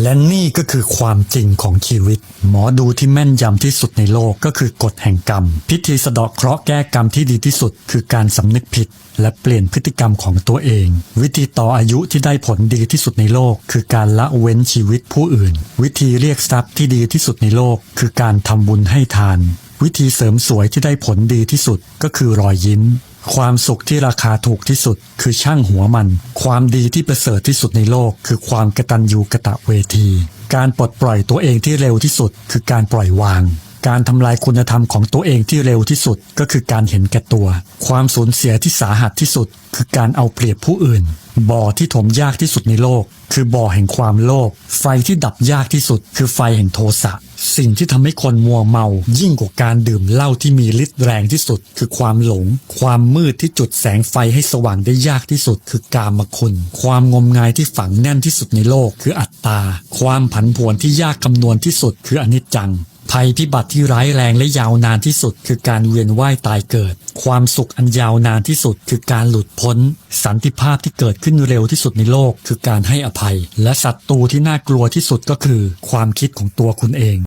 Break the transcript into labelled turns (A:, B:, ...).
A: และนี่ก็คือความจริงของชีวิต หมอดูที่แม่นยำที่สุดในโลกก็คือกฎแห่งกรรม พิธีสะเดาะเคราะห์แก้กรรมที่ดีที่สุด คือการสำนึกผิด และเปลี่ยนพฤติกรรมของตัวเอง วิธีต่ออายุที่ได้ผลดีที่สุดในโลก คือการละเว้นชีวิตผู้อื่น วิธีเรียกทรัพย์ที่ดีที่สุดในโลก คือการทำบุญให้ทาน วิธีเสริมสวยที่ได้ผลดีที่สุดก็คือรอยยิ้ม ความสุขที่ราคาถูกที่สุด คือช่างหัวมัน ความดีที่ประเสริฐที่สุดในโลก คือความกระตันยูกระตะเวที การปลดปล่อยตัวเองที่เร็วที่สุด คือการปล่อยวาง การทำลายคุณธรรมของตัวเองที่เร็วที่สุดก็คือการเห็นแก่ตัว ความสูญเสียที่สาหัสที่สุด คือการเอาเปรียบผู้อื่น บ่อที่ถมยากที่สุดในโลก คือบ่อแห่งความโลภไฟที่ดับยากที่สุด คือไฟแห่งโทสะสิ่งที่ทำให้คนมัวเมา ยิ่งกว่าการดื่มเหล้าที่มีฤทธิ์แรงที่สุด คือความหลง ความมืดที่จุดแสงไฟให้สว่างได้ยากที่สุด คือกามคุณ ความงมงายที่ฝังแน่นที่สุดในโลก คืออัตตา ความผันผวนที่ยากคำนวณที่สุด คืออนิจจัง ภัยพิบัติที่ร้ายแรงและยาวนานที่สุด คือการเวียนว่ายตายเกิด ความสุขอันยาวนานที่สุด คือการหลุดพ้น สันติภาพที่เกิดขึ้นเร็วที่สุดในโลก คือการให้อภัย และศัตรูที่น่ากลัวที่สุดก็คือ ความคิดของตัวคุณเอง